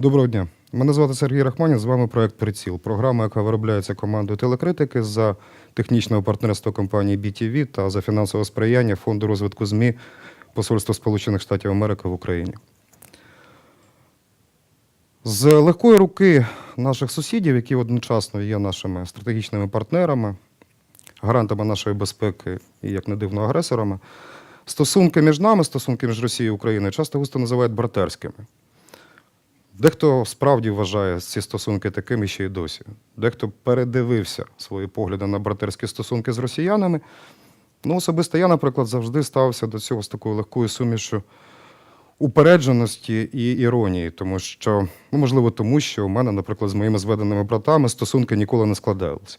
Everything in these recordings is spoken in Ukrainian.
Доброго дня. Мене звати Сергій Рахманін, з вами проект Приціл. Програма, яка виробляється командою телекритики за технічного партнерства компанії BTV та за фінансове сприяння Фонду розвитку ЗМІ Посольства Сполучених Штатів Америки в Україні. З легкої руки наших сусідів, які одночасно є нашими стратегічними партнерами, гарантами нашої безпеки і, як не дивно, агресорами, стосунки між нами, стосунки між Росією і Україною часто густо називають братерськими. Дехто справді вважає ці стосунки такими ще й досі. Дехто передивився свої погляди на братерські стосунки з росіянами. Ну, особисто я, наприклад, завжди ставився до цього з такою легкою сумішю упередженості і іронії, тому що, ну, можливо, тому що у мене, наприклад, з моїми зведеними братами стосунки ніколи не складалися.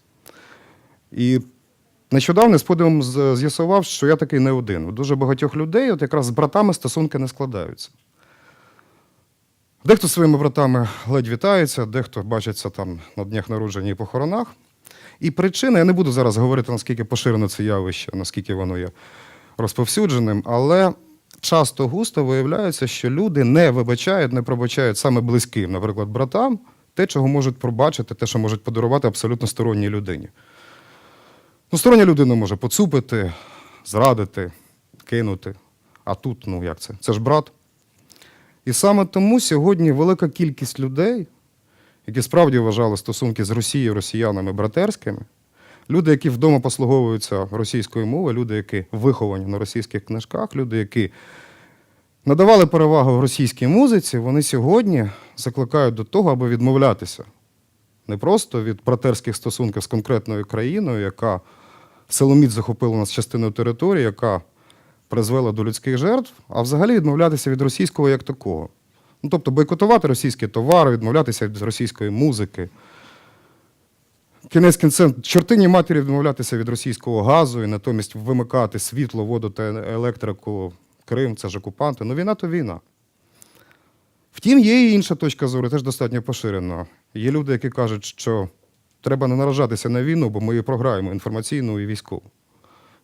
І нещодавно з подивом з'ясував, що я такий не один. У дуже багатьох людей, от якраз з братами стосунки не складаються. Дехто своїми братами ледь вітається, дехто бачиться там на днях народження і похоронах. І причина, я не буду зараз говорити, наскільки поширене це явище, наскільки воно є розповсюдженим, але часто густо виявляється, що люди не вибачають, не пробачають саме близьким, наприклад, братам, те, чого можуть пробачити, те, що можуть подарувати абсолютно сторонній людині. Ну, стороння людина може поцупити, зрадити, кинути. А тут, ну як це? Це ж брат. І саме тому сьогодні велика кількість людей, які справді вважали стосунки з Росією, росіянами братерськими, люди, які вдома послуговуються російською мовою, люди, які виховані на російських книжках, люди, які надавали перевагу російській музиці, вони сьогодні закликають до того, аби відмовлятися не просто від братерських стосунків з конкретною країною, яка силоміць захопила нас частину території, яка призвела до людських жертв, а взагалі відмовлятися від російського як такого. Ну, тобто бойкотувати російські товари, відмовлятися від російської музики. Кінець кінцем чортині матері відмовлятися від російського газу і натомість вимикати світло, воду та електрику. Крим, це ж окупанти. Ну, війна то війна. Втім, є і інша точка зору, теж достатньо поширена. Є люди, які кажуть, що треба не наражатися на війну, бо ми її програємо інформаційну і військову,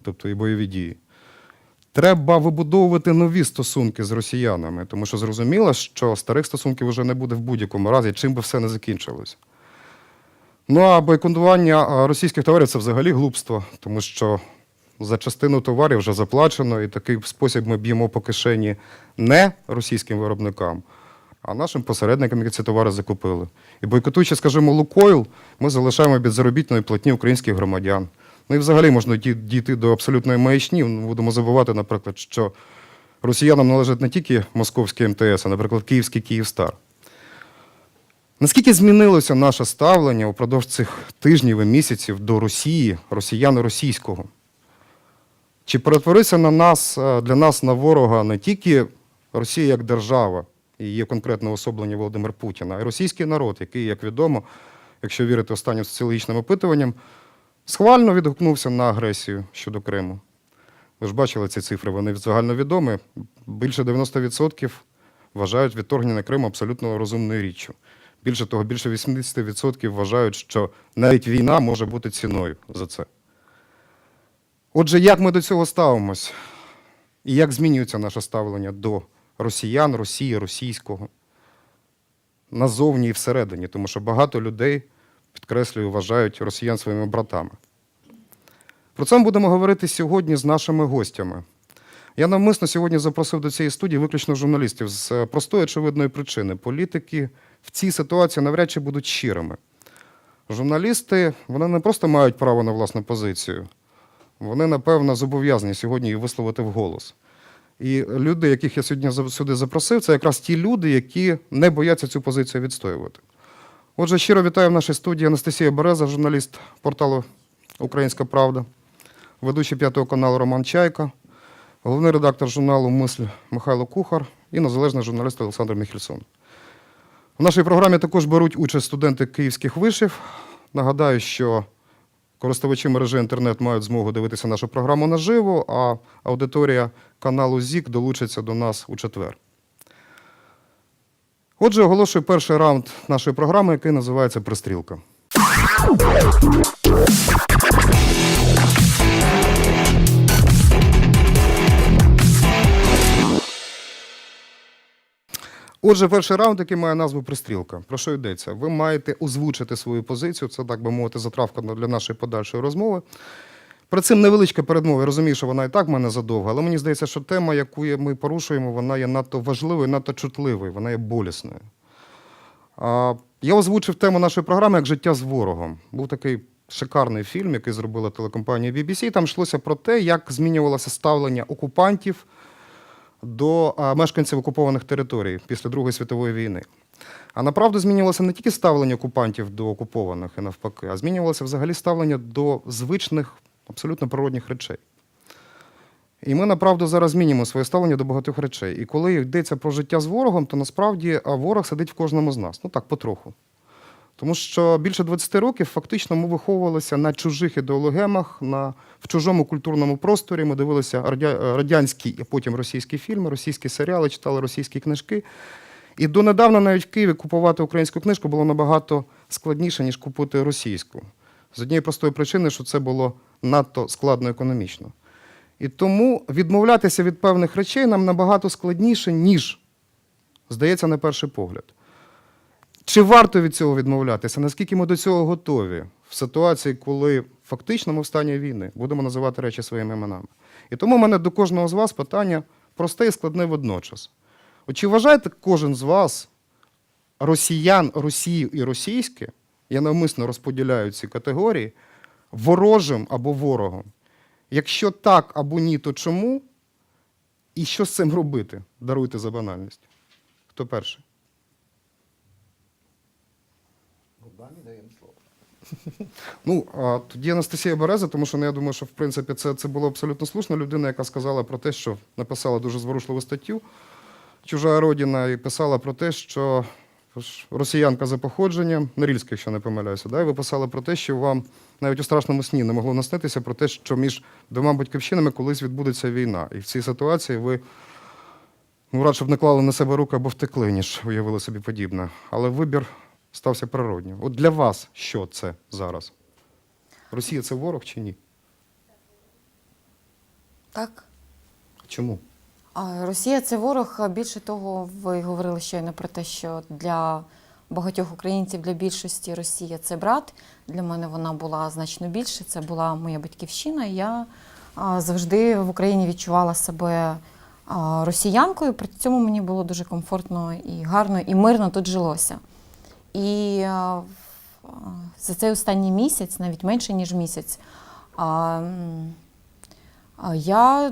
тобто і бойові дії. Треба вибудовувати нові стосунки з росіянами, тому що зрозуміло, що старих стосунків вже не буде в будь-якому разі, чим би все не закінчилося. Ну а бойкотування а, російських товарів це взагалі глупство, тому що за частину товарів вже заплачено, і такий спосіб ми б'ємо по кишені не російським виробникам, а нашим посередникам, які ці товари закупили. І бойкотуючи, скажімо, Лукойл, ми залишаємо від заробітної платні українських громадян. Ну і взагалі можна дійти до абсолютної маячні. Ну, Будемо забувати, наприклад, що росіянам належить не тільки московський МТС, а, наприклад, київський Київстар. Наскільки змінилося наше ставлення упродовж цих тижнів і місяців до Росії, росіян російського? Чи перетворився на нас, е, для нас на ворога не тільки Росія як держава і є конкретне особлення Володимир Путіна, а й російський народ, який, як відомо, якщо вірити останнім соціологічним опитуванням, схвально відгукнувся на агресію щодо Криму. Ви ж бачили ці цифри, вони загальновідомі. Більше 90% вважають відторгнення Криму абсолютно розумною річчю. Більше того, більше 80% вважають, що навіть війна може бути ціною за це. Отже, як ми до цього ставимось? І як змінюється наше ставлення до росіян, Росії, російського? Назовні і всередині, тому що багато людей, підкреслюю, вважають росіян своїми братами. Про це ми будемо говорити сьогодні з нашими гостями. Я навмисно сьогодні запросив до цієї студії виключно журналістів з е, простої очевидної причини. Політики в цій ситуації навряд чи будуть щирими. Журналісти вони не просто мають право на власну позицію, вони, напевно, зобов'язані сьогодні її висловити вголос. І люди, яких я сьогодні сюди запросив, це якраз ті люди, які не бояться цю позицію відстоювати. Отже, щиро вітаю в нашій студії Анастасія Береза, журналіст порталу Українська Правда, ведучий п'ятого каналу Роман Чайка, головний редактор журналу Мисль Михайло Кухар і незалежний журналіст Олександр Міхельсон. В нашій програмі також беруть участь студенти київських вишів. Нагадаю, що користувачі мережі інтернет мають змогу дивитися нашу програму наживо, а аудиторія каналу ЗІК долучиться до нас у четвер. Отже, оголошую перший раунд нашої програми, який називається Пристрілка. Отже, перший раунд, який має назву пристрілка. Про що йдеться? Ви маєте озвучити свою позицію. Це так би мовити, затравка для нашої подальшої розмови. При цим невеличка передмова. Я розумію, що вона і так в мене задовга, але мені здається, що тема, яку ми порушуємо, вона є надто важливою, надто чутливою, вона є болісною. Я озвучив тему нашої програми як життя з ворогом. Був такий шикарний фільм, який зробила телекомпанія BBC. Там йшлося про те, як змінювалося ставлення окупантів до мешканців окупованих територій після Другої світової війни. А направду змінювалося не тільки ставлення окупантів до окупованих і навпаки, а змінювалося взагалі ставлення до звичних, абсолютно природних речей. І ми направду зараз змінюємо своє ставлення до багатьох речей. І коли йдеться про життя з ворогом, то насправді ворог сидить в кожному з нас. Ну так, потроху. Тому що більше 20 років фактично ми виховувалися на чужих ідеологемах, на, в чужому культурному просторі. Ми дивилися радя, радянські і потім російські фільми, російські серіали, читали російські книжки. І донедавна навіть в Києві купувати українську книжку було набагато складніше, ніж купити російську. З однієї простої причини, що це було надто складно економічно. І тому відмовлятися від певних речей нам набагато складніше, ніж здається на перший погляд. Чи варто від цього відмовлятися? Наскільки ми до цього готові в ситуації, коли фактично ми в стані війни, будемо називати речі своїми іменами? І тому в мене до кожного з вас питання просте і складне водночас. От чи вважаєте кожен з вас росіян, Росію і російське, я навмисно розподіляю ці категорії, ворожим або ворогом? Якщо так або ні, то чому? І що з цим робити? Даруйте за банальність. Хто перший? Ну, а тоді Анастасія Береза, тому що ну, я думаю, що в принципі це, це було абсолютно слушно. Людина, яка сказала про те, що написала дуже зворушливу статтю Чужа родина, і писала про те, що ж, росіянка за походженням, Норільська, якщо не помиляюся, да, і ви писали про те, що вам навіть у страшному сні не могло наснитися про те, що між двома батьківщинами колись відбудеться війна. І в цій ситуації ви ну, радше б не клали на себе руки або втекли, ніж уявили собі подібне. Але вибір стався природнім. От для вас що це зараз? Росія це ворог чи ні? Так. Чому? Росія це ворог. Більше того, ви говорили щойно про те, що для багатьох українців, для більшості Росія це брат. Для мене вона була значно більше. Це була моя батьківщина. Я завжди в Україні відчувала себе росіянкою. При цьому мені було дуже комфортно і гарно, і мирно тут жилося. І за цей останній місяць, навіть менше ніж місяць, Я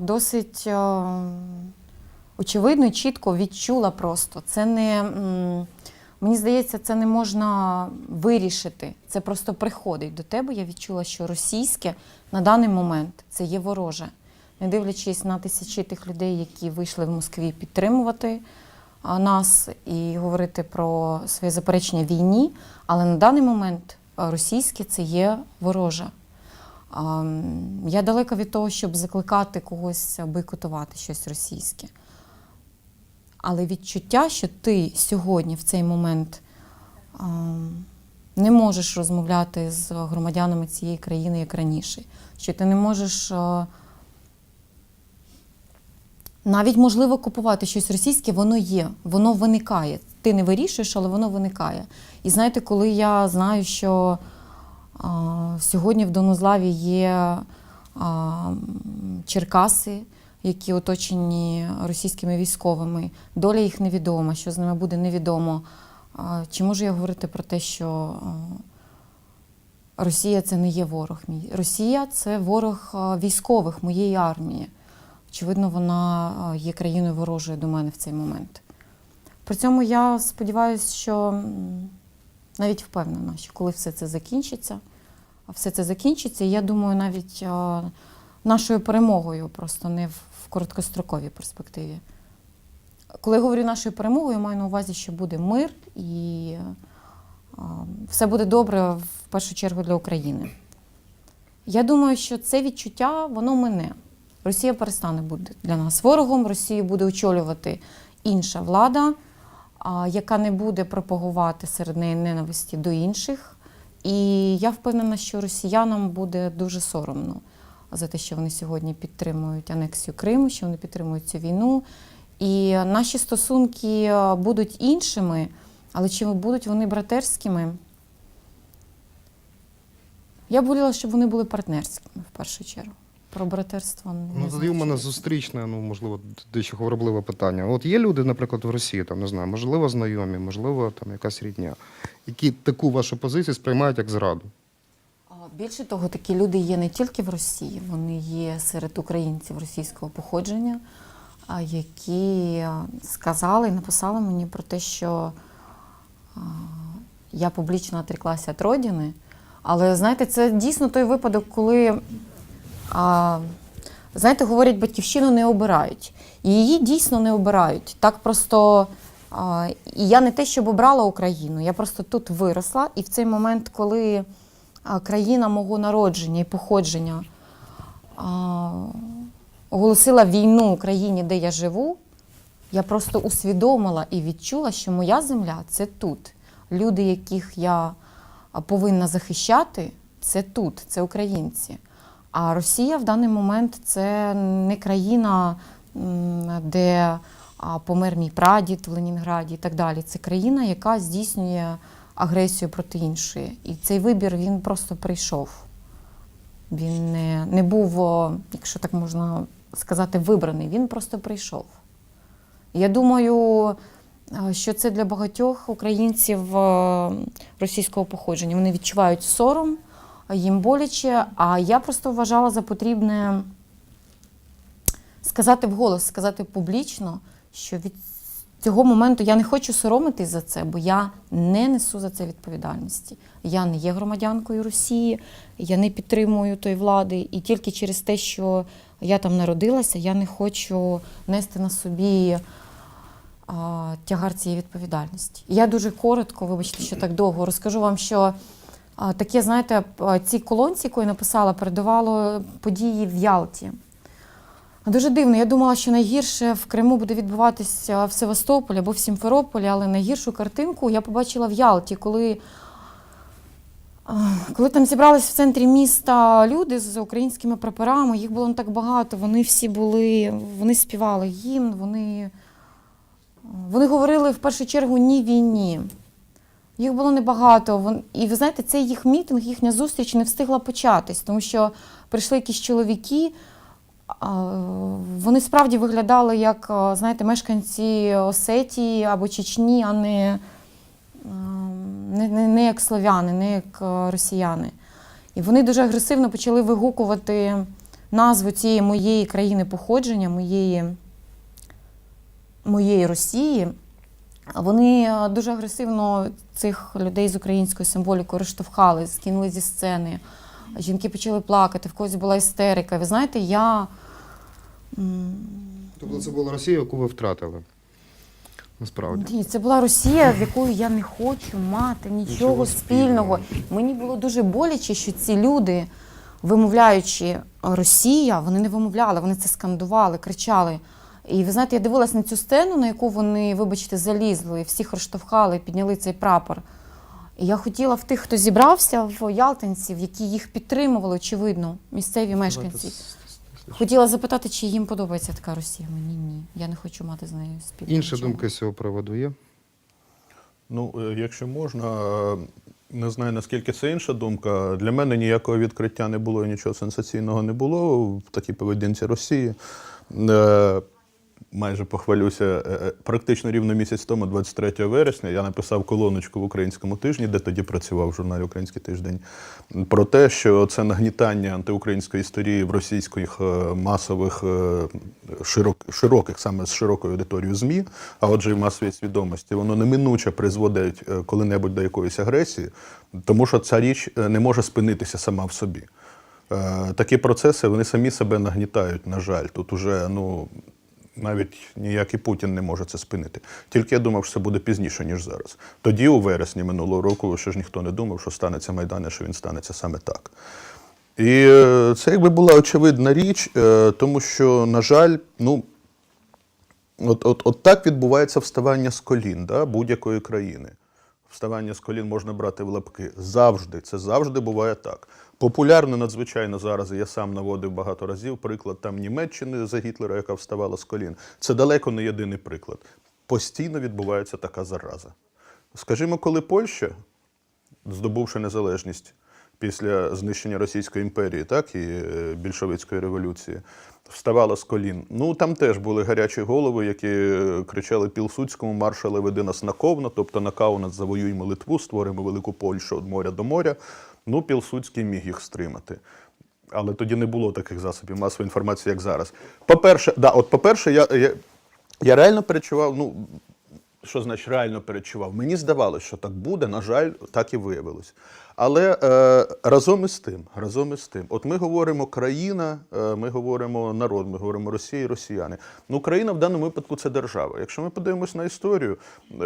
досить е, очевидно чітко відчула просто. Це не мені здається, це не можна вирішити. Це просто приходить до тебе. Я відчула, що російське на даний момент це є вороже. Не дивлячись на тисячі тих людей, які вийшли в Москві підтримувати нас і говорити про своє заперечення війні, але на даний момент російське це є вороже. Я далека від того, щоб закликати когось бойкотувати щось російське. Але відчуття, що ти сьогодні, в цей момент, не можеш розмовляти з громадянами цієї країни як раніше, що ти не можеш навіть можливо купувати щось російське, воно є, воно виникає. Ти не вирішуєш, але воно виникає. І знаєте, коли я знаю, що Сьогодні в Донузлаві є Черкаси, які оточені російськими військовими. Доля їх невідома, що з ними буде невідомо. Чи можу я говорити про те, що Росія це не є ворог мій? Росія це ворог військових моєї армії. Очевидно, вона є країною ворожою до мене в цей момент. При цьому я сподіваюся, що навіть впевнена, що коли все це закінчиться, а все це закінчиться, і я думаю, навіть а, нашою перемогою, просто не в, короткостроковій перспективі. Коли я говорю нашою перемогою, я маю на увазі, що буде мир і а, все буде добре в першу чергу для України. Я думаю, що це відчуття воно мине. Росія перестане бути для нас ворогом, Росію буде очолювати інша влада, яка не буде пропагувати серед неї ненависті до інших. І я впевнена, що росіянам буде дуже соромно за те, що вони сьогодні підтримують анексію Криму, що вони підтримують цю війну. І наші стосунки е, будуть іншими, але чи будуть вони братерськими? Я б воліла, щоб вони були партнерськими в першу чергу. Про братерство не Ну, тоді у мене зустрічне, ну, можливо, дещо хворобливе питання. От є люди, наприклад, в Росії, там, не знаю, можливо, знайомі, можливо, там якась рідня, які таку вашу позицію сприймають як зраду. Більше того, такі люди є не тільки в Росії, вони є серед українців російського походження, які сказали і написали мені про те, що я публічно отреклася від родини. Але знаєте, це дійсно той випадок, коли а, знаєте, говорять, батьківщину не обирають. І її дійсно не обирають. Так просто. А, і я не те, щоб обрала Україну, я просто тут виросла, і в цей момент, коли країна мого народження і походження а, оголосила війну Україні, де я живу, я просто усвідомила і відчула, що моя земля це тут. Люди, яких я повинна захищати, це тут, це українці. А Росія в даний момент це не країна, де помер мій прадід в Ленінграді і так далі. Це країна, яка здійснює агресію проти іншої. І цей вибір він просто прийшов. Він не, не був, якщо так можна сказати, вибраний, він просто прийшов. Я думаю, що це для багатьох українців російського походження. Вони відчувають сором, їм боляче, а я просто вважала за потрібне сказати вголос, сказати публічно, що від цього моменту я не хочу соромитись за це, бо я не несу за це відповідальності. Я не є громадянкою Росії, я не підтримую тої влади, і тільки через те, що я там народилася, я не хочу нести на собі тягар цієї відповідальності. Я дуже коротко, вибачте, що так довго, розкажу вам, що таке, знаєте, ці колонці, яку я написала, передавало події в Ялті. Дуже дивно. Я думала, що найгірше в Криму буде відбуватися в Севастополі або в Сімферополі, але найгіршу картинку я побачила в Ялті, коли, коли там зібрались в центрі міста люди з українськими прапорами, їх було не так багато. Вони всі були, вони співали гімн, вони, вони говорили в першу чергу ні війні. Їх було небагато. Вон- І ви знаєте, цей їх мітинг, їхня зустріч не встигла початись, тому що прийшли якісь чоловіки. Вони справді виглядали як, знаєте, мешканці Осетії або Чечні, а не, не, не, не як слов'яни, не як росіяни. І вони дуже агресивно почали вигукувати назву цієї моєї країни походження, моєї, моєї Росії. Вони е, дуже агресивно цих людей з українською символікою розштовхали, скинули зі сцени. Жінки почали плакати, в когось була істерика. Ви знаєте, я. Тобто це була Росія, яку ви втратили. Насправді. Ні, це була Росія, з якою я не хочу мати нічого, Нічого спільного. Мені було дуже боляче, що ці люди, вимовляючи Росія, вони не вимовляли, вони це скандували, кричали. І ви знаєте, я дивилася на цю сцену, на яку вони, вибачте, залізли, всіх розштовхали, підняли цей прапор. І я хотіла в тих, хто зібрався, в ялтинців, які їх підтримували, очевидно, місцеві мешканці. Хотіла запитати, чи їм подобається така Росія. Мені ні. Я не хочу мати з нею спільного. Інші нічого. думки з цього приводу є? Ну, е, якщо можна, е, не знаю наскільки це інша думка. Для мене ніякого відкриття не було і нічого сенсаційного не було в такій поведінці Росії. Майже похвалюся. е, е, Практично рівно місяць тому, 23 вересня, я написав колоночку в українському тижні, де тоді працював в журналі Український тиждень, про те, що це нагнітання антиукраїнської історії в російських е, масових широк, широких, саме з широкою аудиторією ЗМІ, а отже, і в масовій свідомості, воно неминуче призводить коли-небудь до якоїсь агресії, тому що ця річ не може спинитися сама в собі. Такі процеси вони самі себе нагнітають, на жаль. Тут уже ну, навіть ніякий Путін не може це спинити. Тільки я думав, що це буде пізніше, ніж зараз. Тоді, у вересні минулого року, ще ж ніхто не думав, що станеться Майдан, і що він станеться саме так. І е, це якби була очевидна річ, е, тому що, на жаль, ну, от, от, от так відбувається вставання з колін да, будь-якої країни. Вставання з колін можна брати в лапки. Завжди, це завжди буває так. Популярно надзвичайно зараз, я сам наводив багато разів приклад там Німеччини за Гітлера, яка вставала з колін. Це далеко не єдиний приклад. Постійно відбувається така зараза. Скажімо, коли Польща, здобувши незалежність після знищення Російської імперії, так і е, більшовицької революції, вставала з колін. Ну там теж були гарячі голови, які е, кричали Пілсудському маршале веди нас на ковна, тобто на Каунас завоюємо Литву, створимо велику Польщу від моря до моря. Ну, Пілсудський міг їх стримати. Але тоді не було таких засобів масової інформації, як зараз. По-перше, да, от по-перше, я, я, я реально перечував, ну, що значить реально перечував? Мені здавалося, що так буде, на жаль, так і виявилось. Але е, разом із тим, разом із тим, от ми говоримо країна, е, ми говоримо народ, ми говоримо Росія і росіяни. Ну, Україна в даному випадку це держава. Якщо ми подивимось на історію,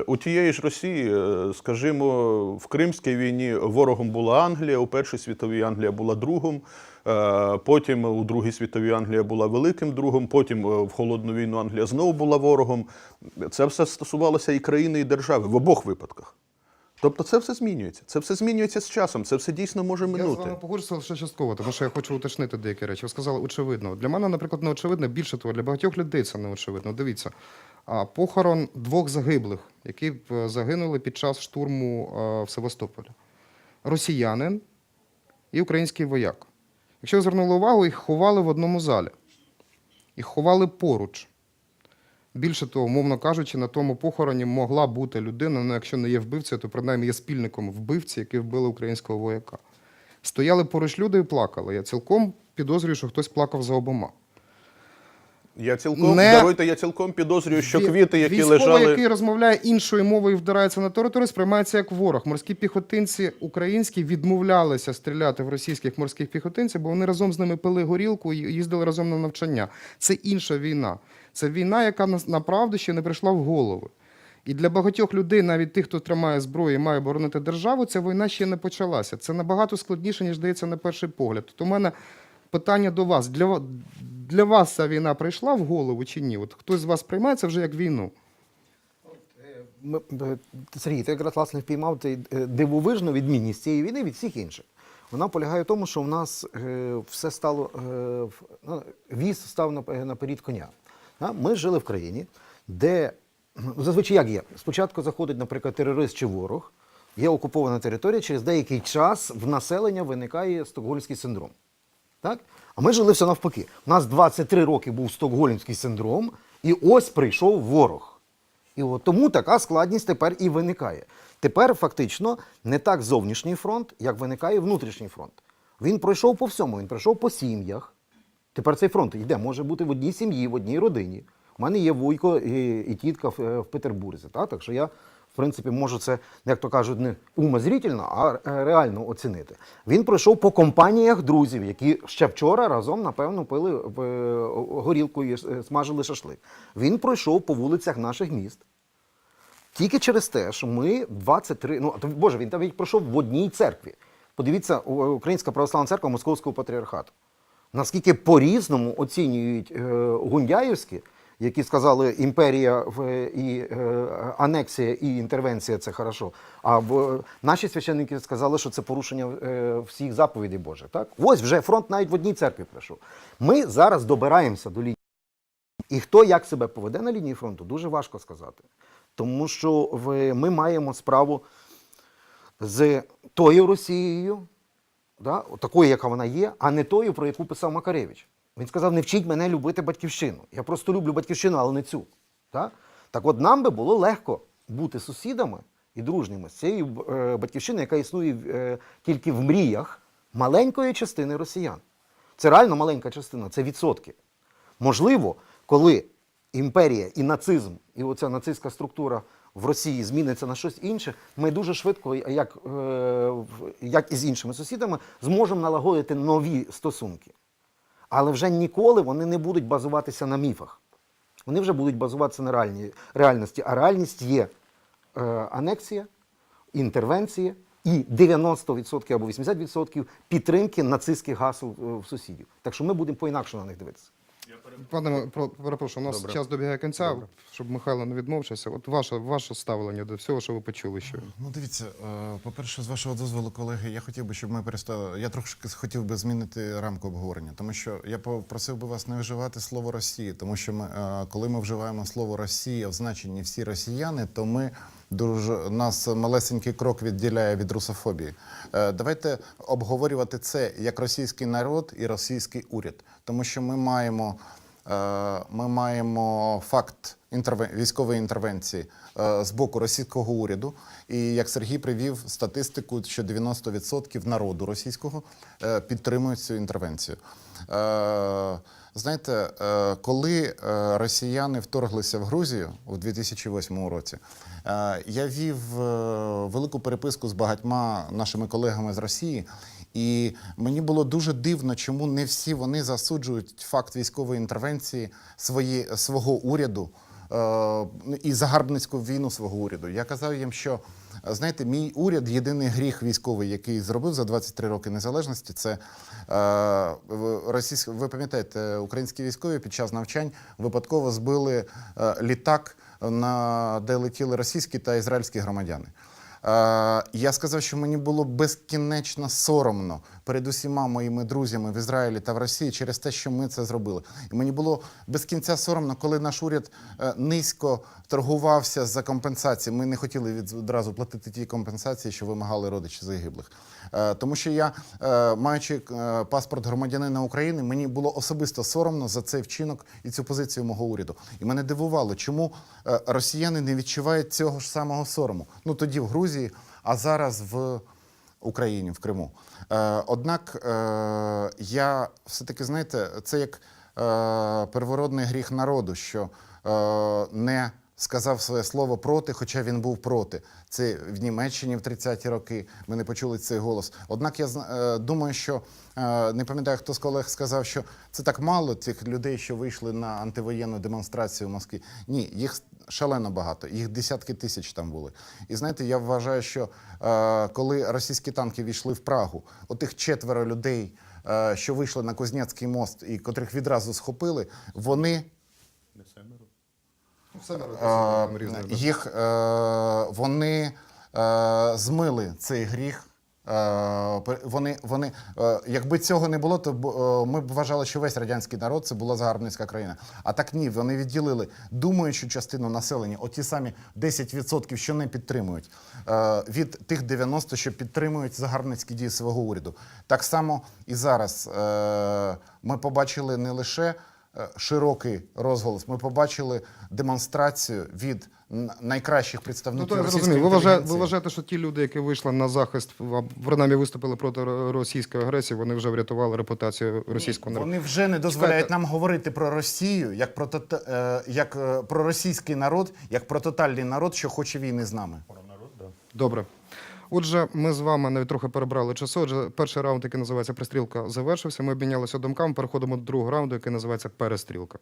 у тієї ж Росії, е, скажімо, в Кримській війні ворогом була Англія, у Першій світовій Англія була другом. Е, Потім у Другій світовій Англія була великим другом, потім в холодну війну Англія знову була ворогом. Це все стосувалося і країни, і держави в обох випадках. Тобто це все змінюється. Це все змінюється з часом. Це все дійсно може Я з минути. вами погоджуюся лише частково, тому що я хочу уточнити деякі речі. Ви сказали очевидно. Для мене, наприклад, не очевидно. Більше того, для багатьох людей це не очевидно. Дивіться, похорон двох загиблих, які е, загинули під час штурму е, в Севастополі. Росіянин і український вояк. Якщо ви звернули увагу, їх ховали в одному залі. Їх ховали поруч. Більше того, мовно кажучи, на тому похороні могла бути людина, ну якщо не є вбивцею, то принаймні є спільником вбивці, які вбили українського вояка. Стояли поруч люди і плакали. Я цілком підозрюю, що хтось плакав за обома. Я цілком Не- даруйте, я цілком підозрюю, що квіти, які Військовий, лежали. який розмовляє іншою мовою і вдирається на територію, сприймається як ворог. Морські піхотинці українські відмовлялися стріляти в російських морських піхотинців, бо вони разом з ними пили горілку і їздили разом на навчання. Це інша війна. Це війна, яка направду ще не прийшла в голову. І для багатьох людей, навіть тих, хто тримає зброю і має боронити державу, ця війна ще не почалася. Це набагато складніше, ніж здається на перший погляд. Тобто у мене питання до вас. Для, для вас ця війна прийшла в голову чи ні? От хтось з вас приймає це вже як війну? Ми- е, Сергій, ти якраз власне впіймав цей е, дивовижну відмінність цієї війни від всіх інших. Вона полягає в тому, що в нас е, все стало, е, ну, віз став на- наперед коня. Ми жили в країні, де ну, зазвичай як є? Спочатку заходить, наприклад, терорист чи ворог, є окупована територія, через деякий час в населення виникає стокгольмський синдром. Так? А ми жили все навпаки. У нас 23 роки був стокгольмський синдром, і ось прийшов ворог. І от тому така складність тепер і виникає. Тепер фактично не так зовнішній фронт, як виникає внутрішній фронт. Він пройшов по всьому, він пройшов по сім'ях. Тепер цей фронт йде, може бути в одній сім'ї, в одній родині. У мене є вуйко і, і тітка в, е, в Петербурзі. Так? так що я, в принципі, можу це, як то кажуть, не умозрітельно, а е, реально оцінити. Він пройшов по компаніях друзів, які ще вчора разом, напевно, пили е, горілку і смажили шашлик. Він пройшов по вулицях наших міст. Тільки через те, що ми 23, ну Боже, він навіть пройшов в одній церкві. Подивіться, Українська православна церква Московського патріархату. Наскільки по-різному оцінюють е, гундяївські, які сказали імперія в, і е, анексія і інтервенція це хорошо. А наші священники сказали, що це порушення е, всіх заповідей Божих. Так? Ось вже фронт навіть в одній церкві пройшов. Ми зараз добираємося до лінії. І хто як себе поведе на лінії фронту, дуже важко сказати. Тому що ми маємо справу з тою Росією, да, такою, яка вона є, а не тою, про яку писав Макаревич. Він сказав: не вчіть мене любити батьківщину. Я просто люблю батьківщину, але не цю. Да? Так от нам би було легко бути сусідами і дружніми з цією е, батьківщиною, яка існує е, тільки в мріях маленької частини росіян. Це реально маленька частина, це відсотки. Можливо, коли імперія і нацизм, і оця нацистська структура в Росії зміниться на щось інше, ми дуже швидко, як, е, як і з іншими сусідами, зможемо налагодити нові стосунки. Але вже ніколи вони не будуть базуватися на міфах. Вони вже будуть базуватися на реальній, реальності. А реальність є е, анексія, інтервенція і 90% або 80% підтримки нацистських гасел е, в сусідів. Так що ми будемо по-інакше на них дивитися. Пане, про- перепрошую, у нас Добре. час добігає кінця, Добре. щоб Михайло не відмовчався. От ваше, ваше ставлення до всього, що ви почули щойно. Ну, дивіться, е, по-перше, з вашого дозволу, колеги, я хотів би, щоб ми перестали. Я трошки хотів би змінити рамку обговорення, тому що я попросив би вас не вживати слово Росія, тому що ми, е, коли ми вживаємо слово Росія в значенні всі росіяни, то ми дуже нас малесенький крок відділяє від русофобії. Е, Давайте обговорювати це як російський народ і російський уряд, тому що ми маємо. Е, Ми маємо факт військової інтервенції е, з боку російського уряду. І як Сергій привів статистику, що 90% народу російського підтримують цю інтервенцію. Е, Знаєте, е, коли е, росіяни вторглися в Грузію у 2008 році, я вів велику переписку з багатьма нашими колегами з Росії, і мені було дуже дивно, чому не всі вони засуджують факт військової інтервенції свої, свого уряду і загарбницьку війну свого уряду. Я казав їм, що знаєте, мій уряд єдиний гріх військовий, який зробив за 23 роки незалежності, це е, російсь... ви пам'ятаєте, українські військові під час навчань випадково збили е, літак, на де летіли російські та ізраїльські громадяни. Я сказав, що мені було безкінечно соромно перед усіма моїми друзями в Ізраїлі та в Росії через те, що ми це зробили. І мені було без кінця соромно, коли наш уряд е, низько торгувався за компенсації. Ми не хотіли від- одразу платити ті компенсації, що вимагали родичі загиблих. Е, Тому що я, е, маючи е, паспорт громадянина України, мені було особисто соромно за цей вчинок і цю позицію мого уряду. І мене дивувало, чому росіяни не відчувають цього ж самого сорому. Ну тоді в Грузії, а зараз в Україні, в Криму. Однак я все-таки, знаєте, це як первородний гріх народу, що не сказав своє слово проти, хоча він був проти. Це в Німеччині в 30-ті роки. Ми не почули цей голос. Однак я е, думаю, що е, не пам'ятаю, хто з колег сказав, що це так мало цих людей, що вийшли на антивоєнну демонстрацію в Москві. Ні, їх шалено багато, їх десятки тисяч там були. І знаєте, я вважаю, що е, коли російські танки війшли в Прагу, отих четверо людей, е, що вийшли на Кузнецький мост і котрих відразу схопили, вони їх е, вони е, змили цей гріх. Е, Вони, вони, якби цього не було, то ми б вважали, що весь радянський народ це була загарбницька країна. А так ні, вони відділили думаючу частину населення, оті самі 10%, що не підтримують, від тих 90%, що підтримують загарбницькі дії свого уряду. Так само і зараз ми побачили не лише широкий розголос. Ми побачили демонстрацію від найкращих Ну, представників то я російської. Ви вважаєте, ви вважаєте, що ті люди, які вийшли на захист, в- принаймні виступили проти російської агресії, вони вже врятували репутацію російського народу? Вони вже не дозволяють Чекайте. нам говорити про Росію як про е, як е, про російський народ, як про тотальний народ, що хоче війни з нами. Добре. Отже, ми з вами навіть трохи перебрали часу. Отже, перший раунд, який називається пристрілка, завершився. Ми обмінялися думками. Переходимо до другого раунду, який називається перестрілка.